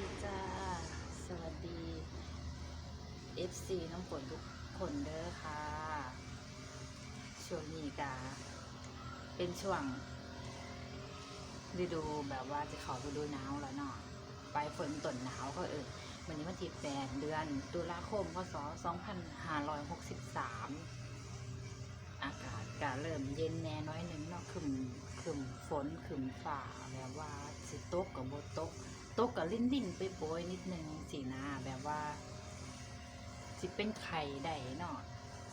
ดีจ้า สวัสดี FC น้องฝนทุกคนเด้อค่ะ ช่วงนี้กาเป็นช่วงฤดูแบบว่าจะเข้าฤดูหนาวแล้วเนาะปลายฝนต้นหนาวก็เออวันนี้วันที่แปดเดือนตุลาคมพศ2563 อากาศก็เริ่มเย็นแน่น้อยหนึ่งเนาะขึ้น ขึ้นฝนขึ้นฝ่าแบบว่าสิตกกับโบโตกตกกับลิ้นลิ้นไปโปยนิดนึงสีนาแบบว่า สิเป็นไข่ได้เนาะ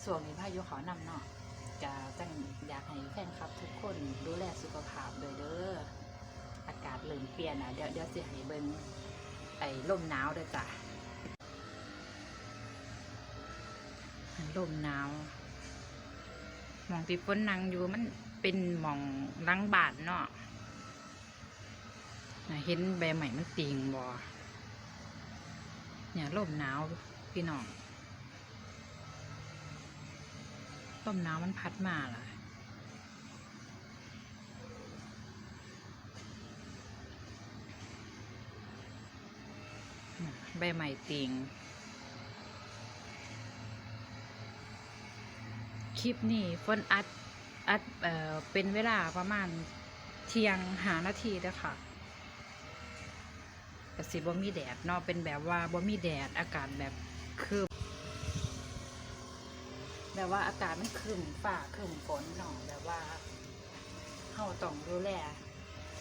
ส่วนนี้พายุเขานำเนาะจะจังอยากให้แฟนคลับ ทุกคนดูแลสุขภาพโดยเด้ออากาศเริ่มเปลี่ยนอะเดี๋ยวเดี๋ยวสิให้เบิ่งไอ้ลมหนาวเด้อจ้ะลมหนาวมองที่ฝนนั่งอยู่มัน เป็นหมองหลังบานเนาะนะเห็นใบใหม่มันติงบ่เนี่ยลมหนาวพี่น้องลมหนาวมันพัดมาล่ะน่ะใบใหม่ติงคลิปนี้ฝนอัด อัดเอ่อเป็นเวลาประมาณเที่ยงหานาทีเด้อค่ะแต่สิบ่มีแดดเนาะเป็นแบบว่าบ่มีแดดอากาศแบบคืมแบบว่าอากาศมันคืมฝ่าคืมฝนเนาะแบบว่าเฮาต้องดูแล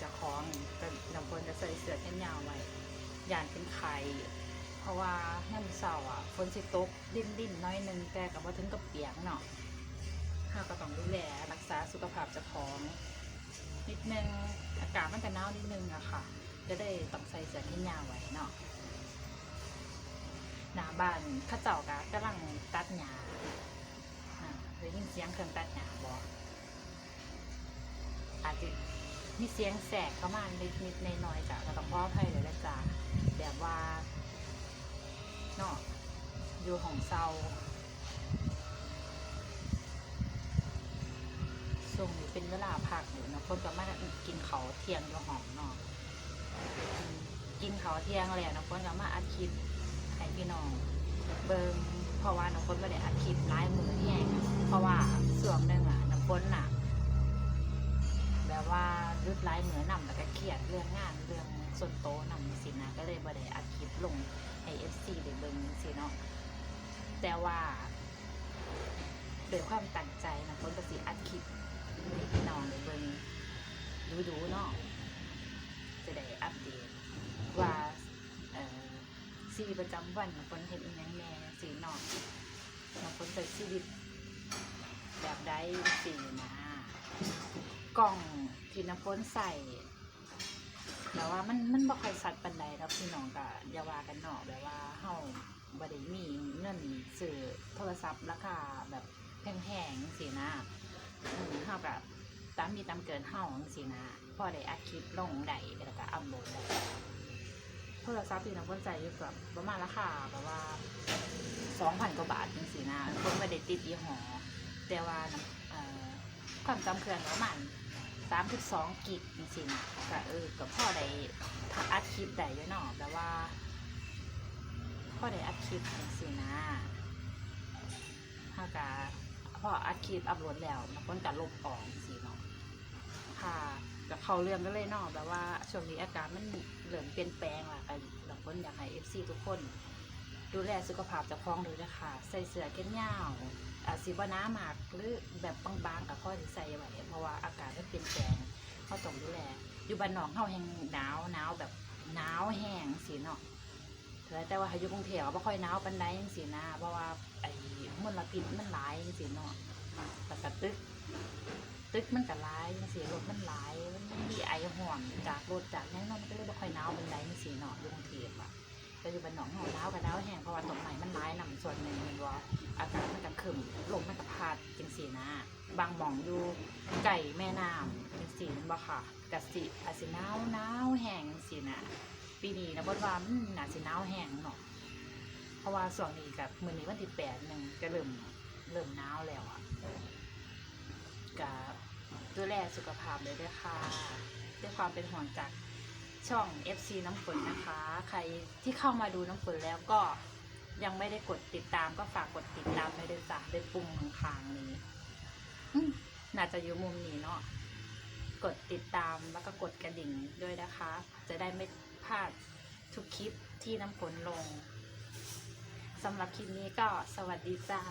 จะของแต่ลำพนจะใส่เสื้อแขนยาวไว้ยานเป็นไข่เพราะว่าน้ำเสาร์อะฝนสิตกดิ้นดิ้นน้อยนึงแต่กับว่าถึงกับเปียกเนาะ ข้าก็ต้องดูแลรักษาสุขภาพเจ้าของนิดนึงอากาศมันจะหนาวนิดนึงอะค่ะ จะได้ต้องใส่เสื้อที่ยาวไว้เนาะหน้าบ้านข้าเจ้ากะกำลังตัดหญ้าอ่าได้ยินเสียงเครื่องตัดหญ้าบ่อาจจะมีเสียงแสกเข้ามานิดนิดๆหน่อยจ้ะก็ต้องขออภัยเลยนะจ๊ะแบบว่าเนาะอยู่ของเซา ช่วงนี้ เวลาพักอยู่นะคนก็มากินเขาเที่ยงอยู่หองเนาะกินเขาเที่ยงแล้วนะคนก็มาอัดคลิปให้พี่น้องเบิงเพราะว่าน้องคนไม่ได้อัดคลิปร้ายมือที่แหงเพราะว่าส่วนหนึ่งอะน้องคนน่ะแบบว่ารุดร้ายมือนำแล้วก็เครียดเรื่องงานเรื่องส่วนโตนำสินะก็เลยบ่ได้อัดคลิปลงให้เอฟซีได้เบิงสิเนาะแต่ว่าโดวยความตั้งใจนะคนก็สิอัดคลิป พี่น้องได้เบิ่งดูดูๆเนาะจะได้อัปเดตว่าเอ่อชีประจำวันของคนเห็นอหยังแน่สีนอกบางคนใช้ชีวิต แบบใดสีนะกล่องที่น้ำฝนใส่แต่ว่ามันมันบ่ค่อยสัดปันใดครับพี่น้องก็อย่าว่ากันเนาะแบบว่าเฮาบ่ได้มีเงินซื้อโทรศัพท์ราคาแบบแพงๆสินะ อืมเฮากับตามมีตามเกินเฮาจังซี่นะพอได้อัดคลิปลงได้แล้วก็อัพโหลดได้โทรศัพท์ที่น้องคนใส่อยู่กับประมาณราคาแบบว่าสองพันกว่าบาทจังซี่นะคนไม่ได้ติดยี่ห้อแต่ว่าเอ่อความจำเครื่องประมาณสามสิบสองกิกจังซี่นะก็เออกับพ่อได้อัดคลิปได้อยู่เนาะแต่ว่าพ่อได้อัดคลิปจังๆนะเฮาก็พ ออัดคลิปอัพโหลดแล้วมันก็จะลบออกสิเนาะค่ะกับเขาเรื่องก็เลยนาะแบบว่าช่วงนี้อากาศมันเริ่มเปลี่ยนแปลงละกันหลายคนอยากให้เอฟซีทุกคน ดูแลสุขภาพจะคล้องเลยนะคะใส่เสื้อแขนยาวอาสิบ่หน้ามากหรือแบบบางๆกับพ่อที่ใส่ไว้เพราะว่าอากาศมันเปลี่ยนแปลงเขาต้องดูแล อยู่บ้านนอกเฮาแห้งหนาวหนาวแบบหนาวแห้งสิเนาะ แต่ว่าห้อยู่กรุงเทพบ่ค่อยหนาวปานใดจังซี่นะเพราะว่าไอ้มลพิษมันหลายจังซี่เนาะแล้วก็ตึก ตึกมันก็หลายมันสีรถมันหลายมันมีไอห่วงจากรถจากนั้นมันก็เลยบ่ค่อยหนาวป็นไรมันสีเนาะอยู่กรุงเทพอะก็อยู่บ้านหนองหอหนาวกับหนาวแห้งเพราะว่าต้นไม้มันหลายนำส่วนหนึ่งมันว่าอากาศมันก็ขึ้นลมมันก็พัดจังสีนะ บางหม่องอยู่ไก่แม่น้ำจังสีมันบ่ค่ะกะสิอาจสิหนาวหนาวแห้งจังสีนะ ปีนี้นะบ่ว่ามันน่าสิหนาวแห้งเนาะเพราะว่าส่วนนี้กับมือนี้วันที่แปดหนึ่งก็เริ่มเริ่มหนาวแล้วอะกับดูแลสุขภาพเลยด้วยค่ะด้วยความเป็นห่วงจากช่อง FC น้ำฝนนะคะ ใครที่เข้ามาดูน้ำฝนแล้วก็ยังไม่ได้กดติดตามก็ฝากกดติดตามไว้ด้วยจ้ะด้วยปุ่มข้างๆนี้น่าจะอยู่มุมนี้เนาะกดติดตามแล้วก็กดกระดิ่งด้วยนะคะ จะได้ไม่ พลาดทุกคลิปที่น้ำฝนลงสำหรับคลิปนี้ก็สวัสดีจ้า